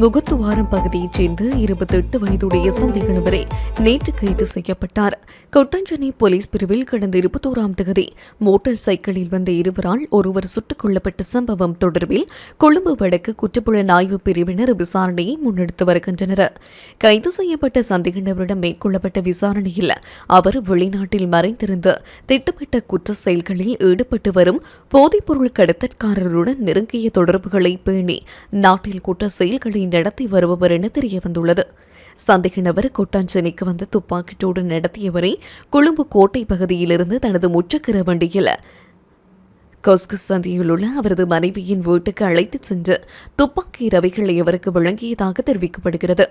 முகத்துவாரம் பகுதியைச் சேர்ந்த இருபத்தி எட்டு வயதுடைய சந்தேக நபரை நேற்று கைது செய்யப்பட்டார். கொட்டஞ்சனை போலீஸ் பிரிவில் கடந்த இருபத்தோராம் தேதி மோட்டார் சைக்கிளில் வந்த இருவரால் ஒருவர் சுட்டுக் கொல்லப்பட்ட சம்பவம் தொடர்பில் கொழும்பு வடக்கு குற்றப்புலன் பிரிவினர் விசாரணையை முன்னெடுத்து வருகின்றனர். கைது செய்யப்பட்ட சந்தேக நபரிடம் மேற்கொள்ளப்பட்ட விசாரணையில் அவர் வெளிநாட்டில் மறைந்திருந்து திட்டமிட்ட குற்ற செயல்களில் ஈடுபட்டு வரும் போதைப்பொருள் கடத்தற்காரருடன் நெருங்கிய தொடர்புகளை பேணி நாட்டில் குற்ற செயல்களை நடத்தி வருபவர் என தெரியவந்துள்ளது. சந்தேக நபர் கொட்டாஞ்சேனிக்கு வந்த துப்பாக்கிச்சூடு நடத்தியவரை கொழும்பு கோட்டை பகுதியிலிருந்து தனது முச்சக்கர வண்டியில் கொஸ்கு சந்தியில் உள்ள அவரது மனைவியின் வீட்டுக்கு அழைத்துச் சென்று துப்பாக்கி ரவைகளை அவருக்கு வழங்கியதாக தெரிவிக்கப்படுகிறது.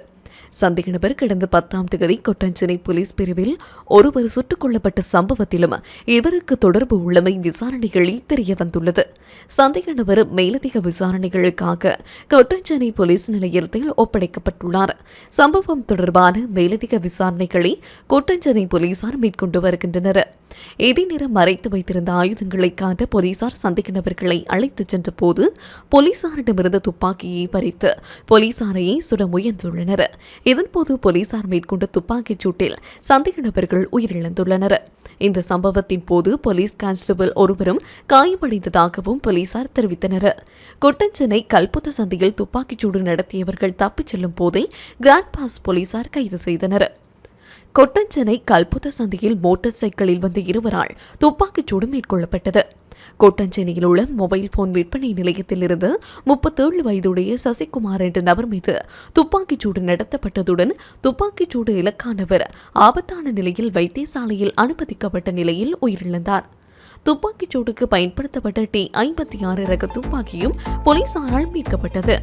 சந்தேக நபர் கடந்த பத்தாம் தேதி கொட்டஞ்சேனை போலீஸ் பிரிவில் ஒருவர் சுட்டுக் கொல்லப்பட்ட சம்பவத்திலும் இவருக்கு தொடர்பு உள்ளமை விசாரணைகளில் தெரிய வந்துள்ளது சந்தேக நபர் மேலதிக விசாரணைகளுக்காக கொட்டஞ்சேனை போலீஸ் நிலையத்தில் ஒப்படைக்கப்பட்டுள்ளார். சம்பவம் தொடர்பான மேலதிக விசாரணைகளை கொட்டஞ்சேனை போலீசார் மேற்கொண்டு வருகின்றனர். இதே நேரம் மறைத்து வைத்திருந்த ஆயுதங்களை காட்ட போலீசார் சந்தேக நபர்களை அழைத்துச் சென்ற போது போலீசாரிடமிருந்த துப்பாக்கியை பறித்து போலீசாரையே சுட முயன்றுள்ளனர். இதன்போது போலீசார் மேற்கொண்ட துப்பாக்கிச் சூட்டில் சந்தேக நபர்கள் உயிரிழந்துள்ளனர். இந்த சம்பவத்தின் போது போலீஸ் கான்ஸ்டபிள் ஒருவரும் காயமடைந்ததாகவும் போலீசார் தெரிவித்தனர். கொட்டஞ்சென்னை கல்புத்த சந்தையில் துப்பாக்கிச்சூடு நடத்தியவர்கள் தப்பிச் செல்லும் போதே கிராண்ட் பாஸ் போலீசார் கைது செய்தனர். கொட்டஞ்சனை கல்புத்த சந்தையில் மோட்டார் சைக்கிளில் வந்த இருவரால் துப்பாக்கிச்சூடு மேற்கொள்ளப்பட்டது. கோட்டஞ்சேனியில் உள்ள மொபைல் போன் விற்பனை நிலையத்திலிருந்து முப்பத்தேழு வயதுடைய சசிகுமார் என்ற நபர் மீது துப்பாக்கிச்சூடு நடத்தப்பட்டதுடன் துப்பாக்கிச்சூடு இலக்கானவர் ஆபத்தான நிலையில் வைத்தியசாலையில் அனுமதிக்கப்பட்ட நிலையில் உயிரிழந்தார். துப்பாக்கிச்சூடுக்கு பயன்படுத்தப்பட்ட டி ஐம்பத்தி ஆறு ரக துப்பாக்கியும் போலீசாரால் மீட்கப்பட்டது.